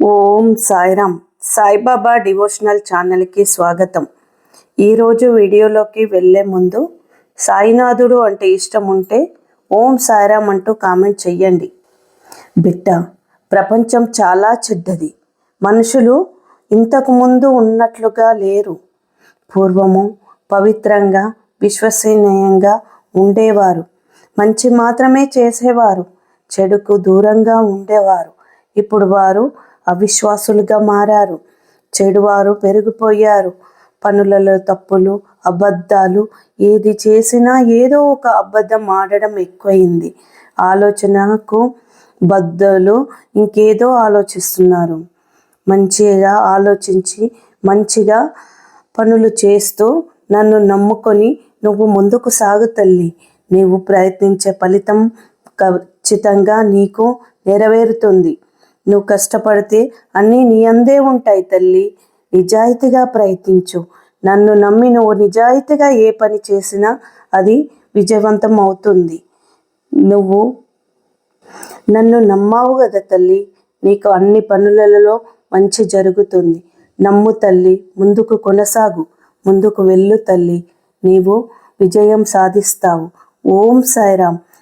ఓం Sairam. Saibaba devotional ఛానల్కి స్వాగతం. ఈరోజు వీడియోలోకి వెళ్ళే ముందు సాయినాథుడు అంటే ఇష్టం ఉంటే ఓం సాయిరామ్ అంటూ కామెంట్ చెయ్యండి. బిడ్డ ప్రపంచం చాలా చెడ్డది. మనుషులు ఇంతకు ముందు ఉన్నట్లుగా లేరు. పూర్వము పవిత్రంగా విశ్వసనీయంగా ఉండేవారు. మంచి మాత్రమే చేసేవారు. చెడుకు దూరంగా ఉండేవారు. ఇప్పుడు వారు అవిశ్వాసులుగా మారారు. చెడువారు పెరిగిపోయారు. పనులలో తప్పులు అబద్ధాలు ఏది చేసినా ఏదో ఒక అబద్ధం ఆడడం ఎక్కువైంది. ఆలోచనకు బద్దలు ఇంకేదో ఆలోచిస్తున్నారు. మంచిగా ఆలోచించి మంచిగా పనులు చేస్తూ నన్ను నమ్ముకొని నువ్వు ముందుకు సాగు తల్లి. నీవు ప్రయత్నించే ఫలితం ఖచ్చితంగా నీకు నెరవేరుతుంది. నువ్వు కష్టపడితే అన్నీ నీ అందే ఉంటాయి తల్లి. నిజాయితీగా ప్రయత్నించు. నన్ను నమ్మి నువ్వు నిజాయితీగా ఏ పని చేసినా అది విజయవంతం అవుతుంది. నువ్వు నన్ను నమ్మావు కదా తల్లి. నీకు అన్ని పనులలో మంచి జరుగుతుంది. నమ్ము తల్లి ముందుకు కొనసాగు ముందుకు వెళ్ళు తల్లి. నీవు విజయం సాధిస్తావు. ఓం సాయిరామ్.